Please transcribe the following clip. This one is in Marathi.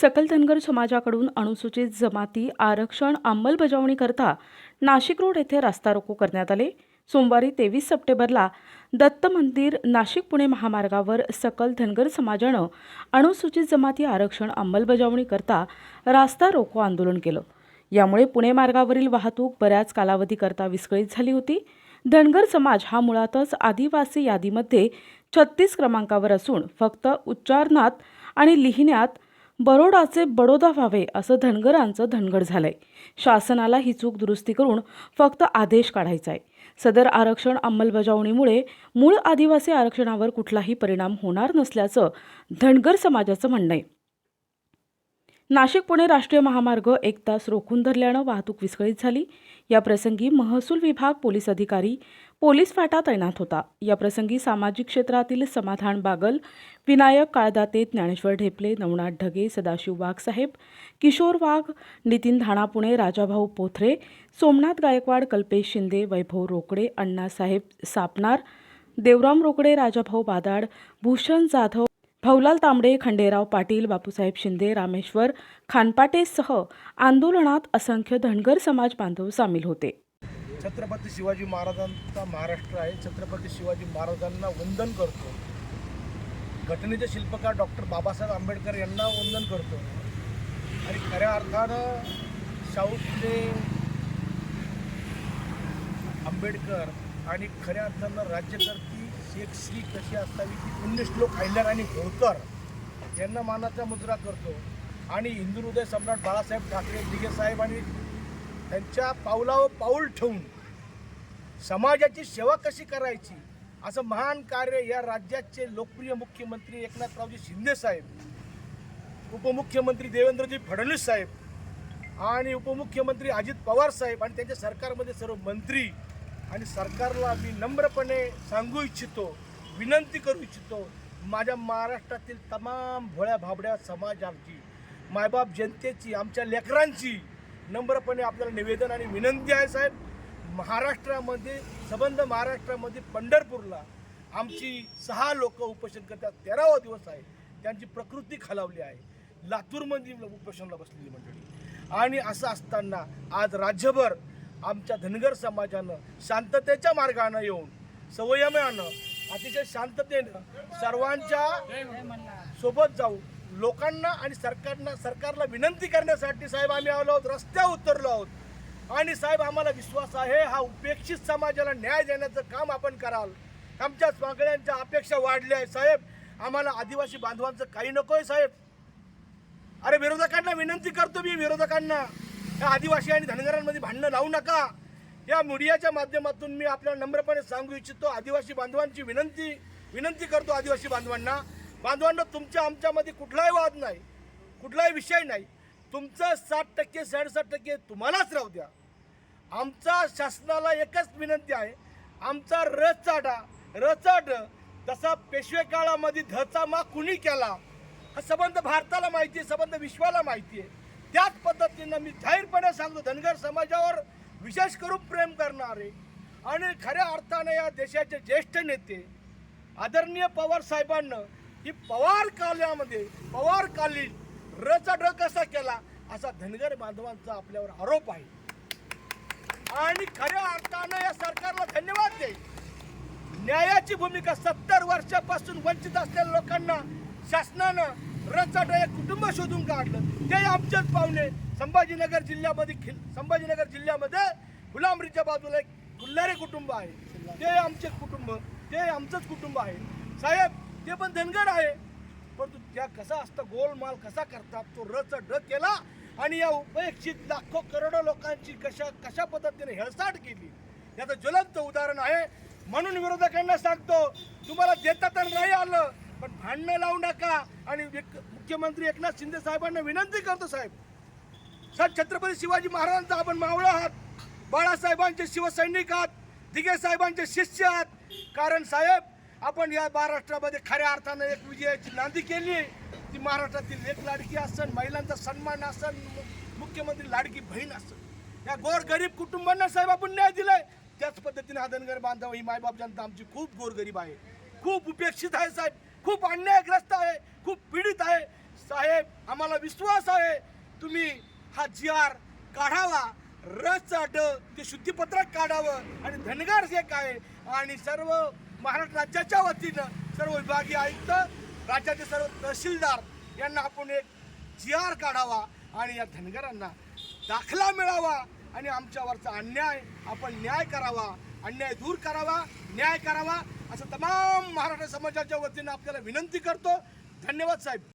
सकल धनगर समाजाकडून अनुसूचित जमाती आरक्षण अंमलबजावणीकरता नाशिक रोड येथे रास्ता रोको करण्यात आले. सोमवारी तेवीस सप्टेंबरला दत्त मंदिर नाशिक पुणे महामार्गावर सकल धनगर समाजानं अनुसूचित जमाती आरक्षण अंमलबजावणीकरता रास्ता रोको आंदोलन केलं. यामुळे पुणे मार्गावरील वाहतूक बऱ्याच कालावधीकरता विस्कळीत झाली होती. धनगर समाज हा मुळातच आदिवासी यादीमध्ये छत्तीस क्रमांकावर असून फक्त उच्चारणात आणि लिहिण्यात बरोडाचे बडोदा व्हावे असं धनगरांचं धनगड झालंय. शासनाला ही चूक दुरुस्ती करून फक्त आदेश काढायचा आहे सदर आरक्षण अंमलबजावणीमुळे मूळ आदिवासी आरक्षणावर कुठलाही परिणाम होणार नसल्याचं धनगर समाजाचं म्हणणं आहे नाशिक पुणे राष्ट्रीय महामार्ग एक तास रोखून धरल्यानं वाहतूक विस्कळीत झाली. या प्रसंगी महसूल विभाग पोलीस अधिकारी पोलीस फाटा तैनात होता. या प्रसंगी सामाजिक क्षेत्रातील समाधान बागल विनायक काळदाते ज्ञानेश्वर ढेपले नवनाथ ढगे सदाशिव वाघसाहेब किशोर वाघ नितीन धाणापुणे राजाभाऊ पोथरे सोमनाथ गायकवाड कल्पेश शिंदे वैभव रोकडे अण्णासाहेब सापनार देवराम रोकडे राजाभाऊ बादाड भूषण जाधव भाऊलाल तांबडे खंडेराव पाटील बापूसाहेब शिंदे रामेश्वर खानपाटेसह आंदोलनात असंख्य धनगर समाज बांधव सामील होते. छत्रपती शिवाजी महाराजांचा महाराष्ट्र आहे. छत्रपती शिवाजी महाराजांना वंदन करतो. घटनेचे शिल्पकार डॉक्टर बाबासाहेब आंबेडकर यांना वंदन करतो. आणि खऱ्या अर्थानं शाहू फुले आंबेडकर आणि खऱ्या अर्थानं राज्यकर्ते एक श्री कशी असावी ती पुण्यश्लोक अहिल्याराणी होळकर यांना मानाचा मुद्रा करतो. आणि हिंदू हृदय सम्राट बाळासाहेब ठाकरे दिगे साहेब आणि त्यांच्या पावलावर पाऊल ठेवून समाजाची सेवा कशी करायची? असं महान कार्य या राज्याचे लोकप्रिय मुख्यमंत्री एकनाथरावजी शिंदे साहेब उपमुख्यमंत्री देवेंद्रजी फडणवीस साहेब आणि उपमुख्यमंत्री अजित पवार साहेब आणि त्यांच्या सरकारमध्ये सर्व मंत्री आणि सरकारला मी नम्रपणे सांगू इच्छितो विनंती करू इच्छितो माझ्या महाराष्ट्रातील तमाम भोळ्या भाबड्या समाजाची मायबाप जनतेची आमच्या लेकरांची नम्रपणे आपल्याला निवेदन आणि विनंती आहे साहेब. महाराष्ट्रामध्ये संबंध महाराष्ट्रामध्ये पंढरपूरला आमची सहा लोक उपोषण करतात तेरावा दिवस आहे. त्यांची प्रकृती खालावली आहे. लातूरमध्ये उपोषणाला बसलेली मंडळी. आणि असं असताना आज राज्यभर आमच्या धनगर समाजानं शांततेच्या मार्गानं येऊन संयमानं अतिशय शांततेनं सर्वांच्या सोबत जाऊ लोकांना आणि सरकारना सरकारला विनंती करण्यासाठी साहेब आम्ही आलो आहोत रस्त्यावर उतरलो आहोत. आणि साहेब आम्हाला विश्वास आहे हा उपेक्षित समाजाला न्याय देण्याचं काम आपण कराल. आमच्या सगळ्यांच्या अपेक्षा वाढल्या आहेत साहेब. आम्हाला आदिवासी बांधवांचं काही नको आहे साहेब. अरे विरोधकांना विनंती करतो मी विरोधकांना. या आदिवासी आणि धनगरांमध्ये भांडणं लावू नका. या मीडियाच्या माध्यमातून मी आपल्याला नम्रपणे सांगू इच्छितो आदिवासी बांधवांची विनंती विनंती करतो आदिवासी बांधवांना. बांधवांना तुमच्या आमच्यामध्ये कुठलाही वाद नाही कुठलाही विषय नाही. तुमचं साठ टक्के साडेसाठ टक्के तुम्हालाच राहू द्या. आमचा शासनाला एकच विनंती आहे आमचा रचाडा रचाड जसा पेशवे काळामध्ये धचा मा कुणी केला? हा संबंध भारताला माहिती आहे संबंध विश्वाला माहिती आहे. त्याच पद्धतीनं मी जाहीरपणे सांगतो धनगर समाजावर विशेष करून प्रेम करणारे आणि खऱ्या अर्थाने या देशाचे ज्येष्ठ नेते आदरणीय पवार साहेबांना ही पवार काल्यामध्ये पवार कालीन रचड कसा केला असा धनगर बांधवांचा आपल्यावर आरोप आहे. आणि खऱ्या अर्थानं या सरकारला धन्यवाद देईल. न्यायाची भूमिका सत्तर वर्षापासून वंचित असलेल्या लोकांना शासनानं रचड एक कुटुंब शोधून काढलं. ते आमचेच पाहुणे. संभाजीनगर जिल्ह्यामध्ये खिल संभाजीनगर जिल्ह्यामध्ये गुलामरीच्या बाजूला एक गुल्हारे कुटुंब आहे. ते आमचे कुटुंब. ते आमचंच कुटुंब आहे. साहेब ते पण धनगड आहे. परंतु त्या कसा असतं गोलमाल कसा करतात तो रच ड केला आणि या उपेक्षित लाखो करोडो लोकांची कशा कशा पद्धतीने हेळसाट केली? याचं ज्वलंत उदाहरण आहे. म्हणून विरोधकांना सांगतो तुम्हाला देता तर नाही आलं. पण भांडणं लावू नका. आणि एक- मुख्यमंत्री एकनाथ शिंदे साहेबांना विनंती करतो साहेब. साहेब छत्रपती शिवाजी महाराजांचा आपण मावळा आहात. बाळासाहेबांचे शिवसैनिक आहात. दिघे साहेबांचे शिष्य आहात. कारण साहेब आपण या महाराष्ट्रामध्ये खऱ्या अर्थानं एक विजयाची नांदी केली. ती महाराष्ट्रातील एक लाडकी असन महिलांचा सन्मान असन मुख्यमंत्री लाडकी बहीण असन. या गोर गरीब कुटुंबांना साहेब आपण न्याय दिलाय. त्याच पद्धतीने आदनगर बांधव ही मायबाप जनता आमची खूप गोरगरीब आहे. खूप उपेक्षित आहे साहेब. खूप अन्यायग्रस्त आहे खूप पीडित आहे. साहेब आम्हाला विश्वास आहे. तुम्ही हा जी आर काढावा. रसचा ड ते शुद्धीपत्रक काढावं. आणि धनगर जे काय आणि सर्व महाराष्ट्र राज्याच्या वतीनं सर्व विभागीय आयुक्त राज्याचे सर्व तहसीलदार यांना आपण एक जी आर काढावा आणि या धनगरांना दाखला मिळावा. आणि आमच्यावरचा अन्याय आपण न्याय करावा. अन्याय दूर करावा न्याय करावा. असं तमाम महाराष्ट्र समाजाच्या वतीनं आपल्याला विनंती करतो. धन्यवाद साहेब.